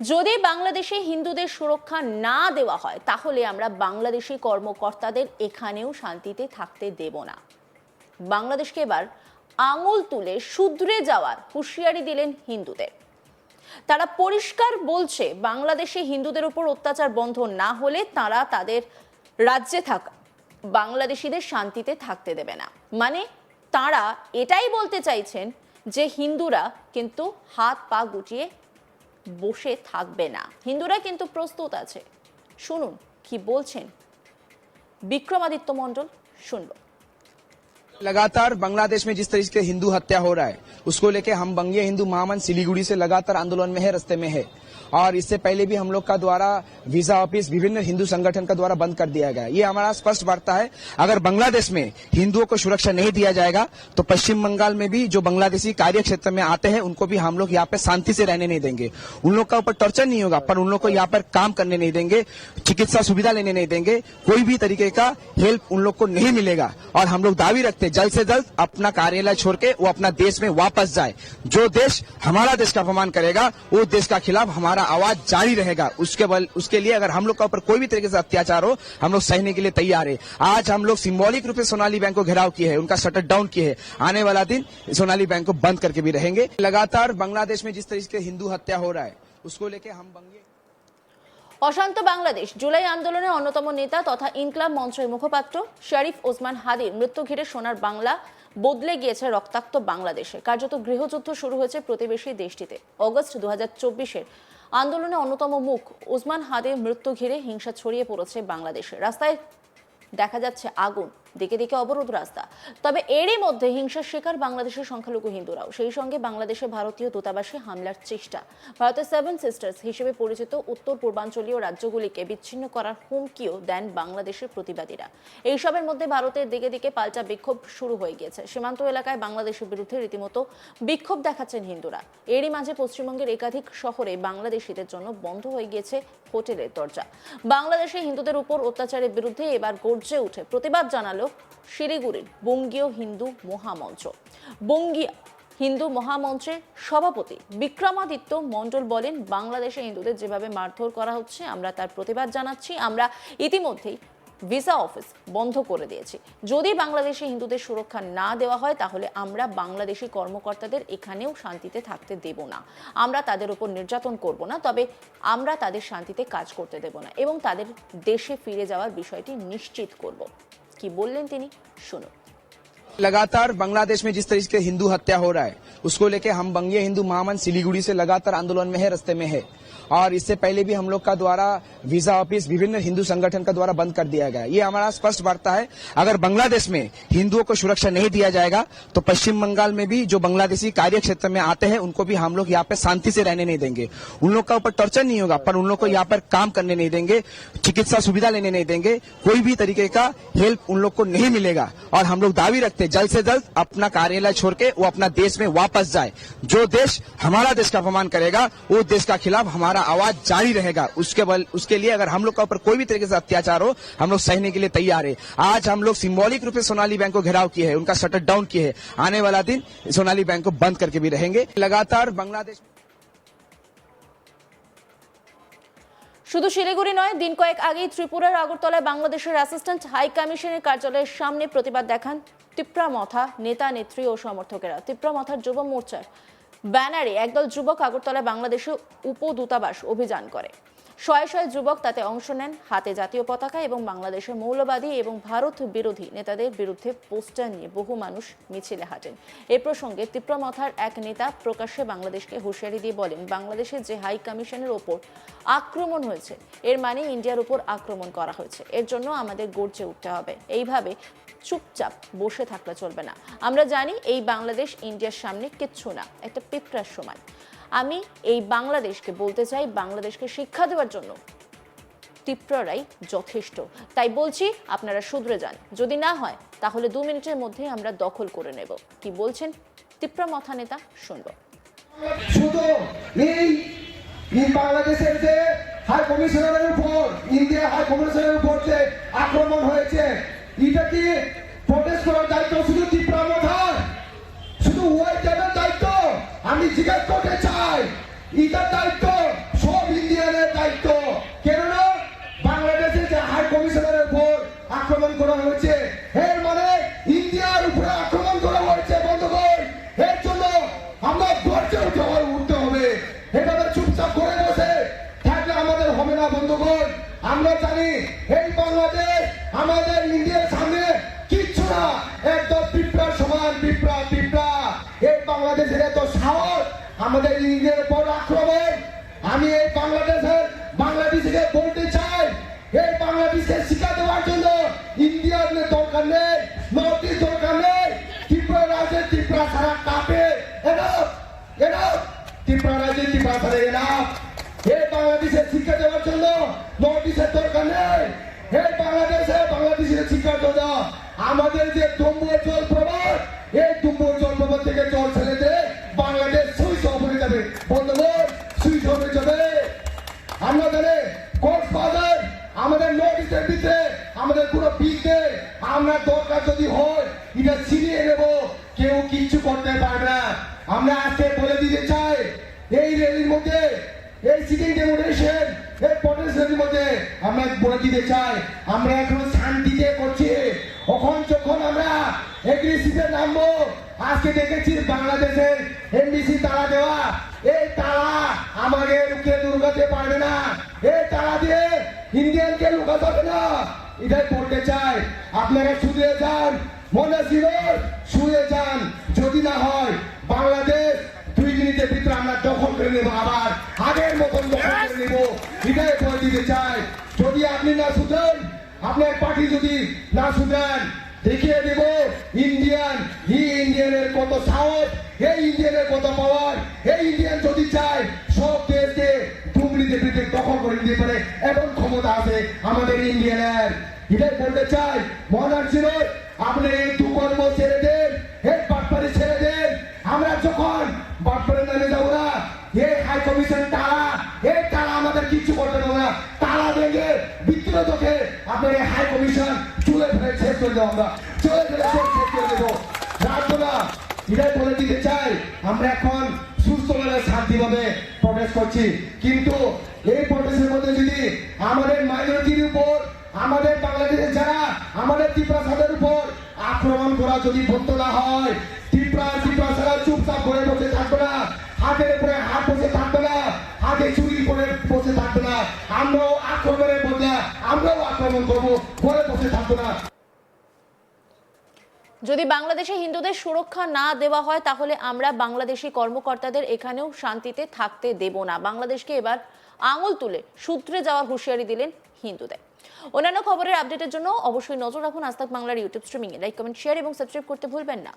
যদি বাংলাদেশে হিন্দুদের সুরক্ষা না দেওয়া হয়, তাহলে আমরা বাংলাদেশি কর্মকর্তাদের এখানেও শান্তিতে থাকতে দেব না। বাংলাদেশকে এবার আঙুল তুলে শুধরে যাওয়ার হুঁশিয়ারি দিলেন হিন্দুদের। তারা পরিষ্কার বলছে, বাংলাদেশে হিন্দুদের উপর অত্যাচার বন্ধ না হলে তারা তাদের রাজ্যে থাকা, বাংলাদেশিদের শান্তিতে থাকতে দেবে না। মানে তারা এটাই বলতে চাইছেন যে হিন্দুরা কিন্তু হাত পা গুটিয়ে বসে থাকবে না হিন্দুরা কিন্তু প্রস্তুত আছে শুনুন কি বলছেন বিক্রমাদিত্য মণ্ডল শুনবো लगातार बांग्लादेश में जिस तरीके से हिंदू हत्या हो रहा है उसको लेके हम बंगीय हिंदू महामंच सिलीगुड़ी से लगातार आंदोलन में है रस्ते में है और इससे पहले भी हम लोग का द्वारा वीज़ा ऑफ़िस विभिन्न हिंदू संगठन का द्वारा बंद कर दिया गया ये हमारा स्पष्ट वार्ता है। अगर बांग्लादेश में हिंदुओं को सुरक्षा नहीं दिया जाएगा तो पश्चिम बंगाल में भी जो बांग्लादेशी कार्य क्षेत्र में आते हैं, उनको भी हम लोग यहाँ पे शांति से रहने नहीं देंगे। उन लोग का ऊपर टॉर्चर नहीं होगा, पर उन लोग को यहाँ पर काम करने नहीं देंगे, चिकित्सा सुविधा लेने नहीं देंगे, कोई भी तरीके का हेल्प उन लोग को नहीं मिलेगा। और हम लोग दावी रखते जल्द से जल्द अपना कार्यालय छोड़ के वो अपना देश में वापस जाए। जो देश हमारा देश का अपमान करेगा, वो देश का खिलाफ हमारा आवाज जारी रहेगा उसके बल उसके लिए अगर हम लोग का ऊपर कोई भी तरीके से अत्याचार हो हम लोग सहने के लिए तैयार है आज हम लोग सिंबॉलिक रूप से सोनाली बैंक को घेराव किए हैं उनका शटर डाउन किए हैं आने वाला दिन सोनाली बैंक को बंद करके भी रहेंगे लगातार बांग्लादेश में जिस तरीके से हिंदू हत्या हो रहा है उसको लेके हम बंगे অশান্ত বাংলাদেশ জুলাই আন্দোলনের অন্যতম নেতা তথা ইনকলাব মঞ্চের মুখপাত্র শরীফ ওসমান হাদির মৃত্যু ঘিরে সোনার বাংলা বদলে গিয়েছে রক্তাক্ত বাংলাদেশে। কার্যত গৃহযুদ্ধ শুরু হয়েছে প্রতিবেশী দেশটিতে। অগস্ট দু হাজার চব্বিশের আন্দোলনে অন্যতম মুখ ওসমান হাদের মৃত্যু ঘিরে হিংসা ছড়িয়ে পড়েছে বাংলাদেশে। রাস্তায় দেখা যাচ্ছে আগুন। দিকে দিকে অবরোধ রাস্তা। তবে এরই মধ্যে হিংসার শিকার বাংলাদেশের সংখ্যালঘু হিন্দুরাও। সেই সঙ্গে বাংলাদেশে ভারতীয় দূতাবাসে হামলার চেষ্টা। ভারতের সেভেন সিস্টার্স হিসেবে পরিচিত উত্তর, পূর্বাঞ্চলীয় রাজ্যগুলিকে বিচ্ছিন্ন করার হুমকিও দেন বাংলাদেশের প্রতিবাদীরা। এইসবের মধ্যে ভারতের দিকে দিকে পাল্টা বিক্ষোভ শুরু হয়ে গিয়েছে। সীমান্ত এলাকায় বাংলাদেশের বিরুদ্ধে রীতিমতো বিক্ষোভ দেখাচ্ছেন হিন্দুরা। এরই মাঝে পশ্চিমবঙ্গের একাধিক শহরে বাংলাদেশিদের জন্য বন্ধ হয়ে গিয়েছে হোটেলের দরজা। বাংলাদেশে হিন্দুদের উপর অত্যাচারের বিরুদ্ধে এবার গর্জে উঠে প্রতিবাদ জানালো শিলিগুড়ির বঙ্গীয় হিন্দু মহামঞ্চ বঙ্গীয় হিন্দু মহামঞ্চের সভাপতি বিক্রমাদিত্য মণ্ডল বলেন, বাংলাদেশে হিন্দুদের যেভাবে মারধর করা হচ্ছে, আমরা তার প্রতিবাদ জানাচ্ছি। আমরা ইতিমধ্যেই ভিসা অফিস বন্ধ করে দিয়েছি। যদি বাংলাদেশে হিন্দুদের সুরক্ষা না দেওয়া হয়, তাহলে আমরা বাংলাদেশি কর্মকর্তাদের এখানেও শান্তিতে থাকতে দেব না। আমরা তাদের উপর নির্যাতন করব না, তবে আমরা তাদের শান্তিতে কাজ করতে দেব না এবং তাদের দেশে ফিরে যাওয়ার বিষয়টি নিশ্চিত করব। কি বললেন তিনি শুনুন लगातार बांग्लादेश में जिस तरीके से हिंदू हत्या हो रहा है उसको लेके हम बंगीय हिंदू महामंच सिलीगुड़ी से लगातार आंदोलन में है रस्ते में है और इससे पहले भी हम लोग का द्वारा वीज़ा ऑफ़िस विभिन्न हिंदू संगठन का द्वारा बंद कर दिया गया। ये हमारा स्पष्ट वार्ता है। अगर बांग्लादेश में हिंदुओं को सुरक्षा नहीं दिया जाएगा तो पश्चिम बंगाल में भी जो बांग्लादेशी कार्य क्षेत्र में आते हैं, उनको भी हम लोग यहाँ पे शांति से रहने नहीं देंगे। उन लोग का ऊपर टॉर्चर नहीं होगा, पर उन लोग को यहाँ पर काम करने नहीं देंगे, चिकित्सा सुविधा लेने नहीं देंगे, कोई भी तरीके का हेल्प उन लोग को नहीं मिलेगा। और हम लोग दावी रखते जल्द से जल्द अपना कार्यालय छोड़ के वो अपना देश में वापस जाए। जो देश हमारा देश का अपमान करेगा, वो देश का खिलाफ हमारा आवाज जारी रहेगा उसके बल उसके लिए अगर हम लोग का ऊपर कोई भी तरीके से अत्याचार हो हम लोग सहने के लिए तैयार है आज हम लोग सिंबॉलिक रूप से सोनाली बैंक को घेराव किए हैं उनका शटर डाउन किए हैं आने वाला दिन सोनाली बैंक को बंद करके भी रहेंगे लगातार बांग्लादेश শুধু শিলিগুড়ি নয় দিন কয়েক আগেই ত্রিপুরার আগরতলায় বাংলাদেশের অ্যাসিস্ট্যান্ট হাই কমিশনের কার্যালয়ের সামনে প্রতিবাদ দেখান তিপ্রা মথা নেতা নেত্রী ও সমর্থকেরা তিপ্রা মথার যুব মোর্চার ব্যানারে একদল যুবক আগরতলায় বাংলাদেশে উপদূতাবাস অভিযান করে। শয়ে শয়ে যুবক তাতে অংশ নেন। হাতে জাতীয় পতাকা এবং বাংলাদেশের মৌলবাদী এবং ভারত বিরোধী নেতাদের বিরুদ্ধে পোস্টার নিয়ে বহু মানুষ মিছিলে হাঁটেন। এ প্রসঙ্গে তীব্রমথার এক নেতা প্রকাশ্যে বাংলাদেশকে হুঁশিয়ারি দিয়ে বলেন বাংলাদেশের যে হাই কমিশনের ওপর আক্রমণ হয়েছে, এর মানে ইন্ডিয়ার উপর আক্রমণ করা হয়েছে। এর জন্য আমাদের গর্জে উঠতে হবে। এইভাবে চুপচাপ বসে থাকলে চলবে না। আমরা জানি এই বাংলাদেশ ইন্ডিয়ার সামনে কিচ্ছু না, একটা পিঁপড়ার সমান আমি এই বাংলাদেশকে বলতে চাই, বাংলাদেশকে শিক্ষা দেওয়ার জন্য। তীব্ররাই যথেষ্ট। তাই বলছি, আপনারা শুধরে যান। যদি না হয়, তাহলে দু মিনিটের মধ্যে আমরা দখল করে নেব। কি বলছেন তীব্র মথা নেতা? শুনব। শুধু এই বাংলাদেশের যে হাই কমিশনারের উপর ইন্ডিয়া হাই কমিশনারের উপর যে আক্রমণ হয়েছে এটাকে প্রটেস্ট করার দায়িত্ব? শুধু ত্রিপুরা শুধু ওয়াই টেবের দায়িত্ব? আমি জিজ্ঞেস করতে চাই এটার দায়িত্ব সব ইন্ডিয়ানের দায়িত্ব। কেননা বাংলাদেশে যে হাই কমিশনারের উপর আক্রমণ করা হয়েছে আমাদের ইন্ডিয়ার উপর আক্রমণ। আমি এই বাংলাদেশের বাংলাদেশকে বলতে চাই, এই বাংলাদেশকে শিক্ষা দেওয়ার জন্য ইন্ডিয়ার দরকার নেই নর্থ ইস্ট দরকার নেই, ত্রিপুরা রাজ্যের ত্রিপুরা সারা কাপে। ত্রিপুরা রাজ্যের ত্রিপুরা সারা এনাফ এই বাংলাদেশের শিক্ষা দেওয়ার জন্য নর্থ ইস্টের দরকার নেই। এই বাংলাদেশে বাংলাদেশের শিক্ষার জন্য আমাদের যে দুম্ব জল যদি হয়, এটা ছিনিয়ে নেব। কেউ কিচ্ছু করতে পারবে না। আমরা আজকে বলে দিতে চাই, এই রেলির মধ্যে, এই সিটিং ডেমোনেশন এই পটেন্সিয়ালের মধ্যে আমরা বলে দিতে চাই, আমরা এখন শান্তিতে করছি। এখন যখন আমরা এগ্রেসিভে নামবো, আজকে দেখেছি বাংলাদেশের এমবিসি তালা দেওয়া। এই তারা আমাদের রুখে দুর্গাতে পারবে না। এই তারা দিয়ে ইন্ডিয়ানকে লুকা যাবে না। এটাই বলতে চাই আপনারা শুয়ে যান মনে ছিল শুয়ে যান। যদি না হয় বাংলাদেশ দুই মিনিটের ভিতরে আমরা দখল করে নেব আবার আগের মতন দখল করে নেব। এটাই বলে দিতে চাই। যদি আপনি না শুধরেন আপনার পার্টি যদি না শুধরান দেখিয়ে দেব ইন্ডিয়ান হি ইন্ডিয়ানের কত সাহস এই ইন্ডিয়ানের কত পাওয়ার এই ইন্ডিয়ান যদি চায় সব দেশকে দু মিনিটের ভিতরে দখল করে এমন ক্ষমতা আছে আমাদের ইন্ডিয়ানের এটাই বলতে চাই মনার ছিল আপনি এই দুকর্ম ছেড়ে দেন এই বাটপারি ছেড়ে দেন আমরা যখন বাটপারে নেমে যাব না হাই কমিশন তারা তারা আমাদের কিচ্ছু করতে না। তারা ভেঙে চোখে আপনার এই হাই কমিশন চুলে ফেলে শেষ করে দেবো আমরা। চলে ফেলে শেষ করে দেবো। রাখব না এটাই বলে দিতে চাই, আমরা এখন সুস্থভাবে শান্তিভাবে প্রটেস্ট করছি। কিন্তু এই প্রটেস্টের মধ্যে যদি আমাদের মাইনরিটির উপর, আমাদের বাংলাদেশের যারা, আমাদের ত্রিপুরা সাদের উপর আক্রমণ করা যদি বন্ধ না হয়, ত্রিপুরা ত্রিপুরা সারা চুপচাপ করে বসে থাকবে না, হাতের উপরে হাত বসে থাকবে না, হাতে চুরি করে বসে থাকবে না, আমরাও আক্রমণের বদলে, আমরাও আক্রমণ করব করে বসে থাকব না। যদি বাংলাদেশে হিন্দুদের সুরক্ষা না দেওয়া হয়, তাহলে আমরা বাংলাদেশি কর্মকর্তাদের এখানেও শান্তিতে থাকতে দেব না। বাংলাদেশকে এবার আঙুল তুলে সূত্রে যাওয়ার হুঁশিয়ারি দিলেন হিন্দুদের। অন্যান্য খবরের আপডেটের জন্য অবশ্যই নজর রাখুন আস্তাক বাংলার ইউটিউব স্ট্রিমিংয়ে। লাইক, কমেন্ট, শেয়ার এবং সাবস্ক্রাইব করতে ভুলবেন না।